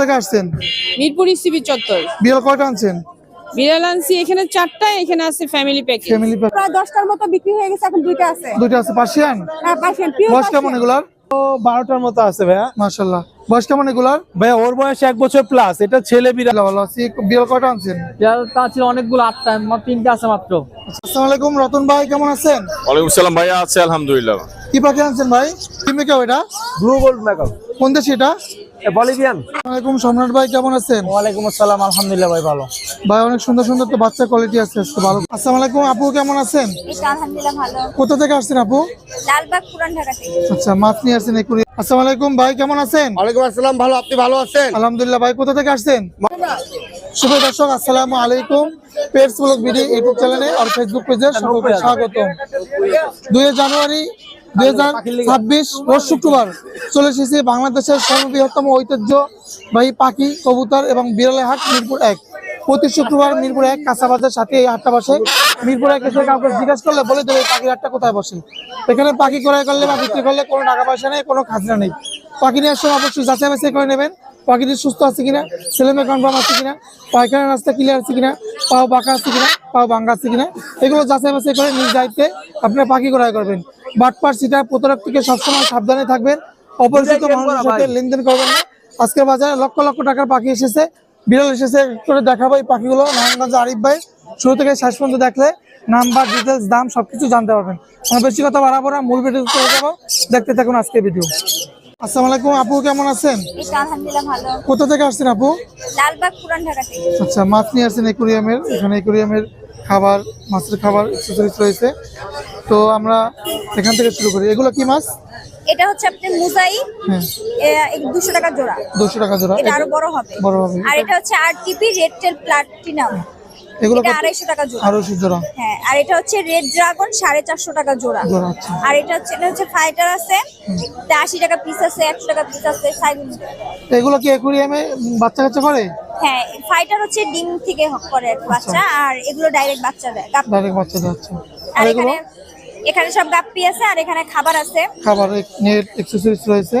থেকে আসছেন? মিরপুর ইসিবি চত্বর। বিড়াল কয়টা আনছেন? বিড়াল আনছি এখানে চারটা এখানে আছে ফ্যামিলি প্যাকেজ ফ্যামিলি প্যাক প্রায় মতো বিক্রি হয়ে গেছে এখন দুইটা আছে। দুইটা আছে পার্সিয়ান? হ্যাঁ পার্সিয়ান পিওর বয়স কেমন এগুলার? বারোটার মতো আছে ভাইয়া। বয়স কেমন এগুলার? ভাইয়া ওর বয়স এক বছর প্লাস এটা ছেলে বিড়াল। ভালো আছি। বিড়াল কয়টা আনছেন? তা ছিল অনেকগুলো আটটা মাত্র তিনটা আছে মাত্র। আসসালামু আলাইকুম রতন ভাই কেমন আছেন? ওয়ালাইকুম সালাম ভাইয়া আছে আলহামদুলিল্লাহ। কি পাখি আনছেন ভাই? কি মেকে ওইটা ব্লু গোল্ড মেকআপ কোন দেশ এটা? বলিভিয়ান। আসসালামাইকুম সম্রাট ভাই কেমন আছেন? ওয়ালাইকুম আসসালাম আলহামদুলিল্লাহ ভাই ভালো। ভাই অনেক সুন্দর সুন্দর তো বাচ্চা কোয়ালিটি আছে আজকে ভালো। আসসালামু আলাইকুম আপু কেমন আছেন? আলহামদুলিল্লাহ ভালো। কোথা থেকে আসছেন আপু? লালবাগ পুরান ঢাকা থেকে। আচ্ছা মাছ নিয়ে আসছেন একুরি আসসালামু আলাইকুম ভাই কেমন আছেন? ওয়ালাইকুম আসসালাম ভালো আপনি ভালো আছেন? আলহামদুলিল্লাহ ভাই কোথা থেকে আসছেন? শুভ দর্শক আসসালামু আলাইকুম। পেটস ব্লগ ভিডিও ইউটিউব চ্যানেলে আর ফেসবুক পেজে সকলকে স্বাগত দুই জানুয়ারি দুই হাজার ছাব্বিশ রোজ শুক্রবার চলে এসেছে বাংলাদেশের সর্ববৃহত্তম ঐতিহ্যবাহী পাখি, কবুতর এবং বিরলের হাট মিরপুর এক। প্রতি শুক্রবার মিরপুর এক কাঁচাবাজার সাথে এই হাটটা বসে। মিরপুর এক এসে কাউকে জিজ্ঞাসা করলে বলে দেবে পাখির হাটটা কোথায় বসে। এখানে পাখি ক্রয় করলে বা বিক্রি করলে কোনো টাকা পয়সা নেই, কোনো খাজনা নেই। পাখি নিয়ে সময় অবশ্যই যাচাই বাছাই করে নেবেন। পাখিটি সুস্থ আছে কিনা? ছেলেমেয়ে কনফার্ম আছে কিনা? পায়খানা রাস্তা ক্লিয়ার আছে কিনা? পাও বাঁকা আছে কিনা? পাও ভাঙ্গা আছে কিনা? এগুলো যাচাই বাছাই করে নিজ দায়িত্বে আপনার পাখি ক্রয় করবেন। বাটপার সিটা প্রতারক থেকে সবসময় সাবধানে থাকবেন। অপরিচিত মানুষের সাথে লেনদেন করবেন না। আজকের বাজারে লক্ষ লক্ষ টাকার পাখি এসেছে। বিরল এসেছে করে দেখাবো এই পাখিগুলো। নারায়ণগঞ্জ আরিফ ভাই শুরু থেকে শেষ পর্যন্ত দেখলে নাম্বার ডিটেলস দাম সবকিছু জানতে পারবেন। আমরা বেশি কথা বাড়াবো না মূল ভিডিও চলে যাব। দেখতে থাকুন আজকের ভিডিও আসসালামু আলাইকুম আপু কেমন আছেন? কোথা থেকে আসছেন আপু? লালবাগ পুরান ঢাকা থেকে। আচ্ছা মাছ নিয়ে আসছেন একুরিয়ামের এখানে একুরিয়ামের খাবার মাছের খাবার এক্সেসরিজ রয়েছে। তো আমরা এখান থেকে শুরু করি। এগুলো কি মাছ? এটা হচ্ছে আপনার মুজাই। হ্যাঁ। দুশো টাকা জোড়া। দুশো টাকা জোড়া। এটা আরও বড় হবে। বড় হবে। আর এটা হচ্ছে আর T P red tail platinum. এগুলো আড়াইশো টাকা জোড়া। আড়াইশো জোড়া। হ্যাঁ আর এটা হচ্ছে রেড ড্রাগন সাড়ে চারশো টাকা জোড়া। আচ্ছা আর এটা হচ্ছে এটা হচ্ছে ফাইটার আছে। এটা আশি টাকা পিস আছে একশো টাকা পিস আছে এগুলো কি একুরিয়ামে বাচ্চা কাচ্চা করে? হ্যাঁ ফাইটার হচ্ছে ডিম থেকে করে আর বাচ্চা আর এগুলো ডাইরেক্ট বাচ্চা দেয় ডাইরেক্ট বাচ্চা যাচ্ছে আর আর এখানে এখানে সব গাপ্পি আছে আর এখানে খাবার আছে। খাবার নেট এক্সেসরিজ রয়েছে।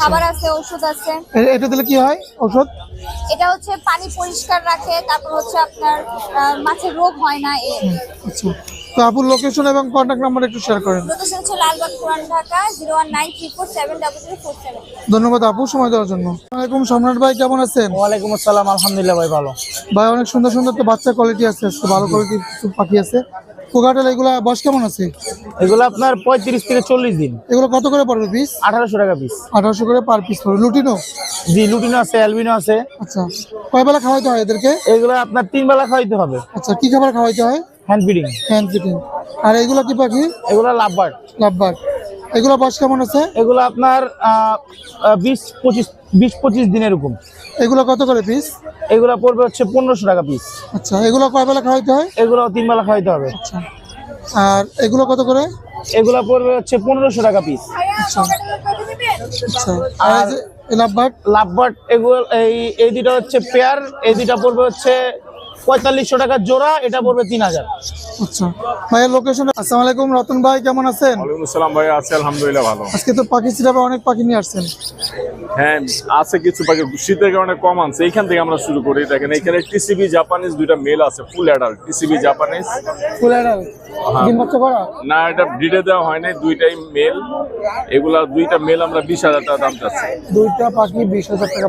খাবার আছে ওষুধ আছে। এটা দিলে কি হয় ঔষধ এটা হচ্ছে পানি পরিষ্কার রাখে তারপর হচ্ছে আপনার মাছের রোগ হয় না এ। আচ্ছা। তো আপুর লোকেশন এবং কন্ট্যাক্ট নাম্বার একটু শেয়ার করেন। লোকেশন হচ্ছে Lalbagh Puran Dhaka zero one nine three four seven double zero four seven. ধন্যবাদ আপু সময় দেওয়ার জন্য। ওয়ালাইকুম সম্রাট ভাই কেমন আছেন? ওয়ালাইকুম আসসালাম আলহামদুলিল্লাহ ভাই ভালো। ভাই অনেক সুন্দর সুন্দর তো বাচ্চা কোয়ালিটি আছে ভালো কোয়ালিটি পাখি আছে। কোকাটেল এগুলা বয়স কেমন আছে? এগুলো আপনার পঁয়ত্রিশ থেকে চল্লিশ দিন। এগুলো কত করে পড়বে পিস আঠারোশো টাকা পিস আঠারোশো করে পার পিস পড়বে। লুটিনো? জি লুটিনো আছে অ্যালবিনো আছে। আচ্ছা কয় বেলা খাওয়াইতে হয় এদেরকে? এগুলো আপনার তিন বেলা খাওয়াইতে হবে। আচ্ছা কি খাবার খাওয়াইতে হয়? হ্যান্ড ফিডিং হ্যান্ড ফিটিং আর এগুলো কি পাখি? এগুলো লাভবার্ড। লাভবার এগুলো বয়স কেমন আছে? এগুলো আপনার বিশ পঁচিশ বিশ পঁচিশ দিনের এরকম। এগুলো কত করে পিস এগুলো পড়বে হচ্ছে পনেরোশো টাকা পিস আচ্ছা এগুলো কয় বেলা খাওয়াইতে হয়? এগুলো তিন বেলা খাওয়াইতে হবে। আচ্ছা। আর এগুলো কত করে? এগুলো পড়বে হচ্ছে পনেরোশো টাকা পিস আচ্ছা। আচ্ছা। আর লাভবার্ড? এগুলো এই এই দুটো হচ্ছে পেয়ার এই দুটা পড়বে হচ্ছে পঁয়তাল্লিশশো টাকা জোড়া এটা পড়বে তিন হাজার। আচ্ছা। লোকেশন আসসালামু আলাইকুম রতন ভাই কেমন আছেন? আছে আলহামদুলিল্লাহ ভালো। আজকে তো পাখি সিরাপে অনেক পাখি নিয়ে আসছেন। হ্যাঁ আছে কিছু পাখি। শীতের কারণে কম আনছে। এইখান থেকে আমরা শুরু করি। দেখেন এখানে টিসিবি জাপানিজ দুইটা মেল আছে ফুল অ্যাডাল্ট টিসিবি জাপানিজ ফুল অ্যাডাল ডিম বাচ্চা করা? না এটা ব্রিডে দেওয়া হয় নাই। দুইটাই মেল এগুলা দুইটা মেল আমরা বিশ হাজার টাকা দাম চাচ্ছি। দুইটা পাখি বিশ হাজার টাকা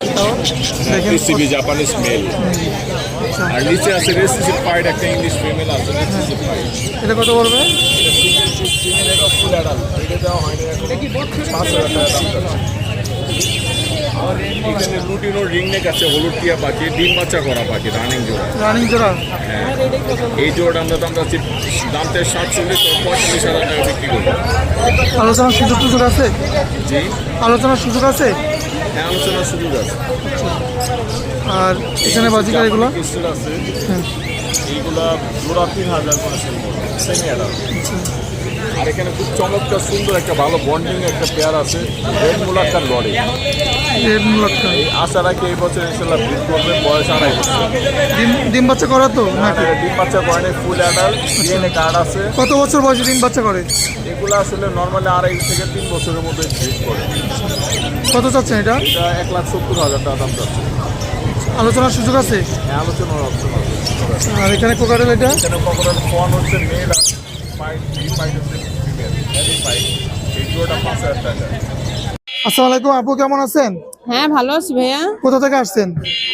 দেখেন টিসিবি জাপানিজ মেল আর নিচে আছে রেসিসি পাইড একটা ইংলিশ ফিমেল আছে পাইড এটা কত পড়বে হয় এখন রিং নেক আছে হলুদ টিয়া পাখি ডিম বাচ্চা করা পাখি রানিং জোড়া। রানিং জোড়া? এই জোড়াটা আমরা দাম চাচ্ছি দামটা সাতচল্লিশ ও পঁয়তাল্লিশ হাজার টাকা বিক্রি করব। আলোচনার সুযোগ টুযোগ আছে? জি। আলোচনার সুযোগ আছে? হ্যাঁ আলোচনার সুযোগ আছে। আর এখানে বাজিকার এগুলো? আছে। হ্যাঁ। এইগুলা জোড়া তিন হাজার করে সেল করব সেমি আর এখানে খুব চমৎকার সুন্দর একটা ভালো বন্ডিং একটা পেয়ার আছে। রেড মুলাক্কার লড়ে। দেড় লক্ষ আশা রাখি এই বছর ইনশাল্লাহ ব্রিড করবে বয়স আড়াই বছর। ডিম ডিম বাচ্চা করা তো নাকি? আর ডিম বাচ্চা কয়নে ফুল অ্যাডাল ডিএনএ কার্ড আছে। কত বছর বয়সে ডিম বাচ্চা করে? এগুলো আসলে নর্মালি আড়াই থেকে তিন বছরের মধ্যে ব্রিড করে। কত চাচ্ছেন এটা? এক লাখ সত্তর হাজার টাকা দাম যাচ্ছে আলোচনার সুযোগ আছে? হ্যাঁ আলোচনার অপশন আছে। আর এখানে কোকারেল এটা? এখানে কখনো ফোন হচ্ছে মেল আর পাইপ ভি পাইপ হচ্ছে ফিমেল হ্যাভি পাইপ এই জোড়াটা পাঁচ হাজার টাকা আসসালামু আলাইকুম আপু কেমন আছেন? হ্যাঁ ভালো আছি ভাইয়া। কোথা থেকে আসছেন?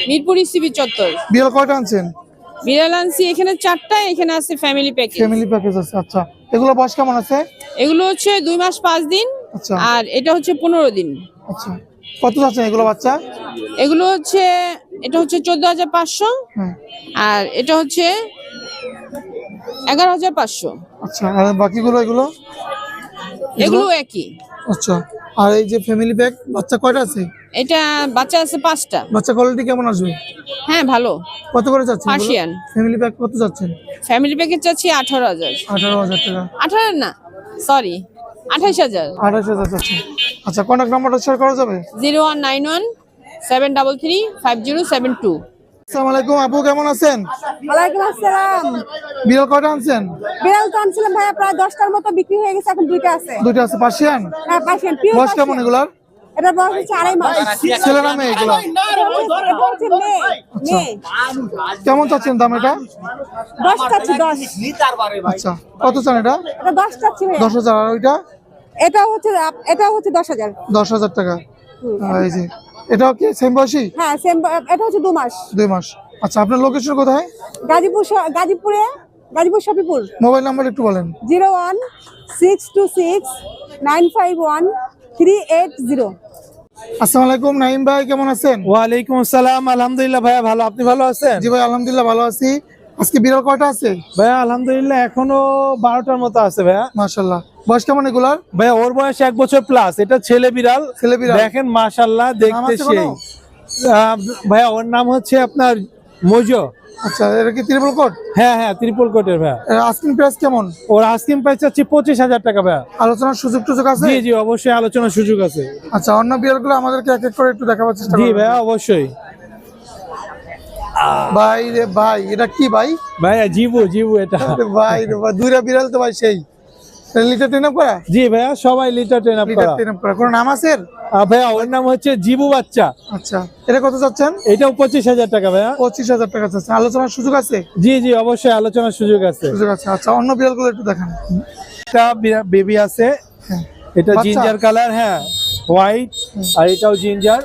মিরপুর ইসিবি চত্বর। বিড়াল কয়টা আনছেন? বিড়াল আনছি এখানে চারটা এখানে আছে ফ্যামিলি প্যাকেজ ফ্যামিলি প্যাকেজ আছে আচ্ছা। এগুলো বয়স কেমন আছে? এগুলো হচ্ছে দুই মাস পাঁচ দিন। আর এটা হচ্ছে পনেরো দিন। আচ্ছা। কত যাচ্ছেন এগুলো বাচ্চা? এগুলো হচ্ছে এটা হচ্ছে চোদ্দ হাজার পাঁচশো। হ্যাঁ। আর এটা হচ্ছে এগারো হাজার পাঁচশো। আচ্ছা আর বাকিগুলো এগুলো? এগুলো একই। আচ্ছা। আর এই যে ফ্যামিলি প্যাক বাচ্চা কয়টা আছে? এটা বাচ্চা আছে পাঁচটা। বাচ্চা কোয়ালিটি কেমন আসবে? হ্যাঁ ভালো। কত করে যাচ্ছেন পার্সিয়ান ফ্যামিলি প্যাক কত যাচ্ছেন? ফ্যামিলি প্যাকেজ চাচ্ছি আঠারো হাজার। আঠারো হাজার টাকা। আঠারো না সরি আঠাইশ হাজার। আঠাশ হাজার আচ্ছা কন্ট্যাক্ট নাম্বারটা শেয়ার করা যাবে? Zero one nine one seven double three five zero seven two. আসসালামু আলাইকুম আপু কেমন আছেন? ওয়ালাইকুম আসসালাম। বিড়াল কয়টা আনছেন? বিড়াল তো আনছিলাম ভাইয়া প্রায় দশটার মতো বিক্রি হয়ে গেছে এখন দুইটা আছে। দুইটা আছে পার্সিয়ান? হ্যাঁ পার্সিয়ান পিওর বয়স কেমন এগুলার? এটা বয়স হচ্ছে আড়াই মাস। ছেলে নামে এগুলো। এটা হচ্ছে মেয়ে মেয়ে কেমন চাচ্ছেন দাম এটা? দশ চাচ্ছি দশ। আচ্ছা কত চান এটা? এটা দশ চাচ্ছি ভাইয়া। দশ হাজার আর ওইটা? এটা হচ্ছে এটা হচ্ছে দশ হাজার। দশ হাজার টাকা। এই যে এটাও কি সেম বয়সী? হ্যাঁ সেম এটা হচ্ছে দু মাস। দুই মাস। আচ্ছা আপনার লোকেশন কোথায়? গাজীপুর গাজীপুরে গাজীপুর শপিপুর মোবাইল নাম্বার একটু বলেন। Zero one six two six nine five one three eight zero. আসসালামু আলাইকুম নাইম ভাই কেমন আছেন? ওয়ালাইকুম আসসালাম আলহামদুলিল্লাহ ভাইয়া ভালো। আপনি ভালো আছেন? জি ভাই আলহামদুলিল্লাহ ভালো আছি। আজকে বিড়াল কয়টা আছে? ভাইয়া আলহামদুলিল্লাহ এখনও বারোটার মতো আছে ভাইয়া। মাশাল্লাহ বয়স কেমন এগুলার? ভাইয়া ওর বয়স এক বছর প্লাস এটা ছেলে বিড়াল। ছেলে বিড়াল। দেখেন মাশাল্লাহ নাম দেখতে সেই ভাইয়া ওর নাম হচ্ছে আপনার মোজো। আচ্ছা এটা কি ত্রিপল কোট হ্যাঁ হ্যাঁ ত্রিপল কোটের ভাইয়া। আস্কিং প্রাইস কেমন? ওর প্রাইস হচ্ছে পঁচিশ হাজার টাকা ভাইয়া। আলোচনার সুযোগ টুযোগ আছে? জি জি অবশ্যই আলোচনার সুযোগ আছে। আচ্ছা অন্য বিড়ালগুলো আমাদেরকে এক এক করে একটু দেখাবার চেষ্টা জি ভাইয়া অবশ্যই। ভাই রে ভাই এটা কি ভাই? ভাইয়া জিবু জিবু এটা। ভাই রে ভাই দুইটা বিড়াল তো ভাই সেই। লিটার ট্রেন করা? জি ভাইয়া সবাই লিটার ট্রেন আপ করা। ট্রেন করা। কোনো নাম আছে ভাইয়া ওর নাম হচ্ছে জিবু বাচ্চা। আচ্ছা এটা কত চাচ্ছেন? এটাও পঁচিশ হাজার টাকা ভাইয়া। পঁচিশ হাজার টাকা চাচ্ছেন। আলোচনার সুযোগ আছে? জি জি অবশ্যই আলোচনার সুযোগ আছে। সুযোগ আছে। আচ্ছা অন্য বিড়ালগুলো একটু দেখান। একটা বেবি আছে। হ্যাঁ। এটা? জিঞ্জার কালার হ্যাঁ। হোয়াইট আর এটাও জিঞ্জার।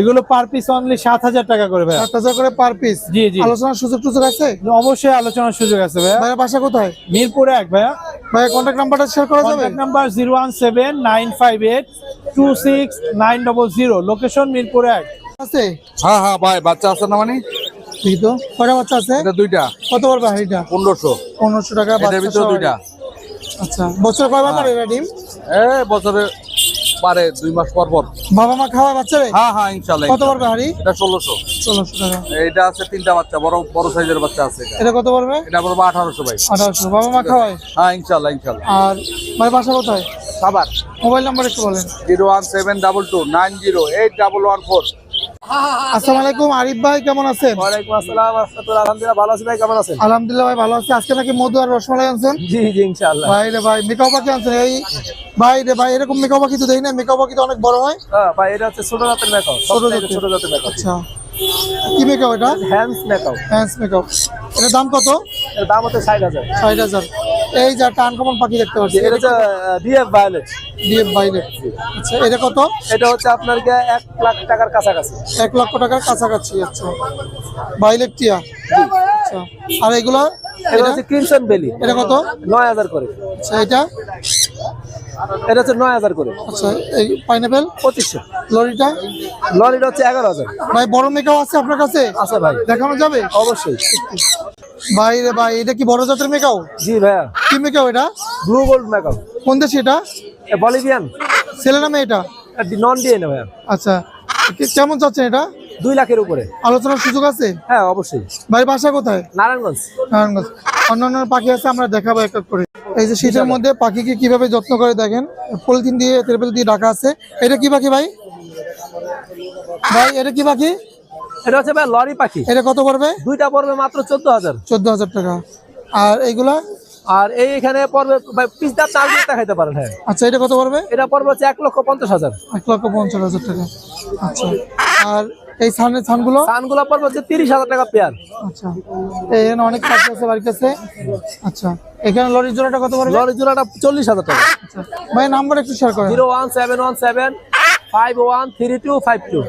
এগুলো পার পিস অনলি সাত হাজার টাকা করে ভাই সাত হাজার করে পার পিস জি, জি। আলোচনার সুযোগ টুযোগ আছে? অবশ্যই আলোচনার সুযোগ আছে ভাইয়া। ভাইয়ের বাসা কোথায়? মিরপুরে এক ভাইয়া। ভাইয়ের কন্ট্যাক্ট নাম্বারটা শেয়ার করা যাবে? Number zero one seven nine five eight two six nine double zero location Mirpur এক। আছে? হ্যাঁ হ্যাঁ ভাই বাচ্চা আছে না মানে? ঠিক তো? কয়টা বাচ্চা আছে? এটা দুইটা। কত পড়বে এটা? পনেরোশো। পনেরোশো টাকা বাচ্চা ভিতরে দুইটা। আচ্ছা বছর কয়বার পারে এটা ডিম? এ বছরে পারে দুই মাস পর পর। বাবা মা খাওয়া বাচ্চা হ্যাঁ হ্যাঁ ইনশাআল্লাহ কত বড় হাড়ি? এটা 1600 1600 টাকা। আছে তিনটা বাচ্চা বড় বড় সাইজের বাচ্চা আছে এটা। কত পড়বে এটা পড়বে 1800 ভাই। 1800 বাবা মা খাওয়ায়? হ্যাঁ ইনশাআল্লাহ ইনশাআল্লাহ আর ভাই বাসা কোথায়? সাবার মোবাইল নাম্বার একটু বলেন। 01722908814 আসসালামু আলাইকুম আরিফ ভাই কেমন আছেন? ওয়ালাইকুম আসসালাম আলহামদুলিল্লাহ ভালো আছি ভাই কেমন আছেন? আলহামদুলিল্লাহ ভাই ভালো আছি। আজকে নাকি মধু আর রসমালাই আনছেন? জি জি ইনশাআল্লাহ। ভাই রে ভাই মেকাও পাখি আনছেন? এই ভাই রে ভাই এরকম মেকাও পাখি তো দেই না। মেকাও পাখি তো অনেক বড় হয়। হ্যাঁ ভাই এটা হচ্ছে ছোট জাতের ছোট জাতের। ছোট জাতের মেকআপ। আচ্ছা। কি মেকাও এটা? হ্যান্ডস মেকআপ হ্যান্স মেকাও এটার দাম কত? এর দাম হচ্ছে ষাট হাজার। ষাট হাজার। এই যে একটা আনকমন পাখি দেখতে পাচ্ছি। এটা হচ্ছে ডিএফ ভায়োলেট ডিএফ বাইরে আচ্ছা এটা কত? এটা হচ্ছে আপনার গিয়ে এক লাখ টাকার কাছাকাছি। এক লক্ষ টাকার কাছাকাছি আচ্ছা। বাইলেট টিয়া। আচ্ছা। আর এগুলো? এটা এটা হচ্ছে ক্রিমসন বেলি এটা কত? নয় হাজার করে। আচ্ছা এটা? এটা হচ্ছে নয় হাজার করে। আচ্ছা এই পাইনাপেল পঁচিশশো। লরিটা? লরিটা হচ্ছে এগারো হাজার। ভাই বড় মেকাও আছে আপনার কাছে? আছে ভাই। দেখানো যাবে? অবশ্যই। ভাই রে ভাই এটা কি বড় জাতের মেকাও? জি ভাইয়া। কি মেকাও এটা? ব্লু গোল্ড মেকআপ কোন দেশে এটা? বলিভিয়ান। ছেলে নামে এটা? নন ডিএনএ ভাইয়া। আচ্ছা কেমন চাচ্ছেন এটা? দুই লাখের উপরে। আলোচনার সুযোগ আছে? হ্যাঁ অবশ্যই। ভাই বাসা কোথায়? নারায়ণগঞ্জ। নারায়ণগঞ্জ। অন্যান্য পাখি আছে আমরা দেখাবো এক এক করে। এই যে শীতের মধ্যে পাখিকে কীভাবে যত্ন করে দেখেন? পলিথিন দিয়ে তেরপেল দিয়ে ঢাকা আছে। এটা কি পাখি ভাই? ভাই এটা কি পাখি? এটা হচ্ছে ভাই লরি পাখি। এটা কত পড়বে? দুইটা পড়বে মাত্র চোদ্দ হাজার। চোদ্দ হাজার টাকা। আর এইগুলা? আর এই এখানে পড়বে পিস দাম চার দিন দেখাইতে পারেন হ্যাঁ। আচ্ছা এটা কত পড়বে? এটা পড়বে হচ্ছে এক লক্ষ পঞ্চাশ হাজার। এক লক্ষ পঞ্চাশ হাজার টাকা। আচ্ছা। আর এই ছানের ছানগুলো? সানগুলো পড়বে হচ্ছে তিরিশ হাজার টাকা পেয়ার। আচ্ছা। এখানে অনেক পাখি আছে বাড়ির কাছে আচ্ছা। এখানে লরির জোড়াটা কত পড়বে? লরি জোড়াটা চল্লিশ হাজার টাকা। আচ্ছা। ভাই নাম্বার একটু শেয়ার করেন। Zero one seven one seven five one three two five two.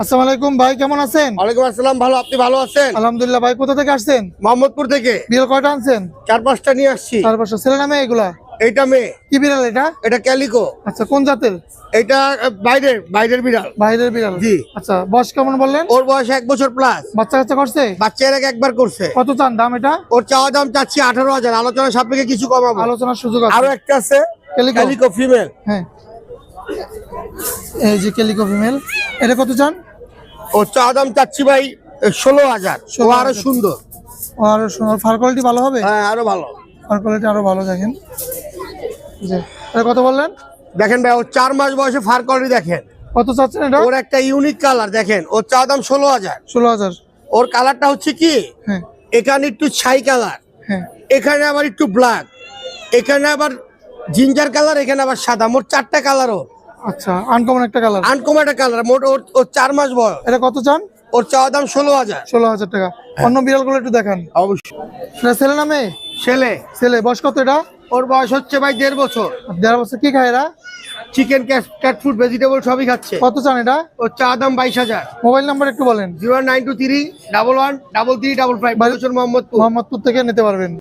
আসসালামু আলাইকুম ভাই কেমন আছেন? ওয়ালাইকুম আসসালাম ভালো আপনি ভালো আছেন? আলহামদুলিল্লাহ ভাই কোথা থেকে আসছেন? মোহাম্মদপুর থেকে। বিড়াল কয়টা আনছেন? চার পাঁচটা নিয়ে আসছি। চার পাঁচটা। ছেলে নামে এগুলা? এইটা মেয়ে। কি বিড়াল এটা? এটা ক্যালিকো। আচ্ছা কোন জাতের? এটা বাইরের বাইরের বিড়াল। বাইরের বিড়াল। জি। আচ্ছা বয়স কেমন বললেন? ওর বয়স এক বছর প্লাস বাচ্চা কাচ্চা করছে? বাচ্চা এর একবার করছে। কত চান দাম এটা? ওর চাওয়া দাম চাচ্ছি আঠারো হাজার। আলোচনা সাপেক্ষে কিছু কমাবো। আলোচনার সুযোগ আছে। আরও একটা আছে? ক্যালিকো ফিমেল হ্যাঁ। এই যে কেলিকো ফিমেল এটা কত চান? ওর চাওয়া দাম চাচ্ছি ভাই ষোলো হাজার। ও আরও সুন্দর। আরও সুন্দর। ফার কোয়ালিটি ভালো হবে? হ্যাঁ আরও ভালো। ফার কোয়ালিটি আরও ভালো দেখেন। এটা কত বললেন? দেখেন ভাই ওর চার মাস বয়সে ফার কোয়ালিটি দেখেন। কত চাচ্ছেন এটা? ওর একটা ইউনিক কালার দেখেন। ওর চাওয়া দাম ষোলো হাজার। ষোলো হাজার। ওর কালারটা হচ্ছে কি? হ্যাঁ। এখানে একটু ছাই কালার হ্যাঁ। এখানে আবার একটু ব্ল্যাক এখানে আবার জিঞ্জার কালার এখানে আবার সাদা। মোট চারটা কালারও আচ্ছা আনকমন একটা কালার আনকম একটা কালার মোট ওর ওর চার মাস বয়স। এটা কত চান? ওর চাওয়া দাম ষোলো হাজার। ষোলো হাজার টাকা। অন্য বিড়ালগুলো একটু দেখান। অবশ্যই। ছেলে নামে ছেলে। ছেলে। বয়স কত এটা? ওর বয়স হচ্ছে ভাই দেড় বছর। দেড় বছর। কি খায় এরা? চিকেন ক্যাট ফুড ভেজিটেবল সবই খাচ্ছে। কত চান এটা? ওর চা দাম বাইশ হাজার। মোবাইল নাম্বার একটু বলেন। Zero nine two three double one double three double five. Mohammadpur. Mohammadpur থেকে নিতে পারবেন।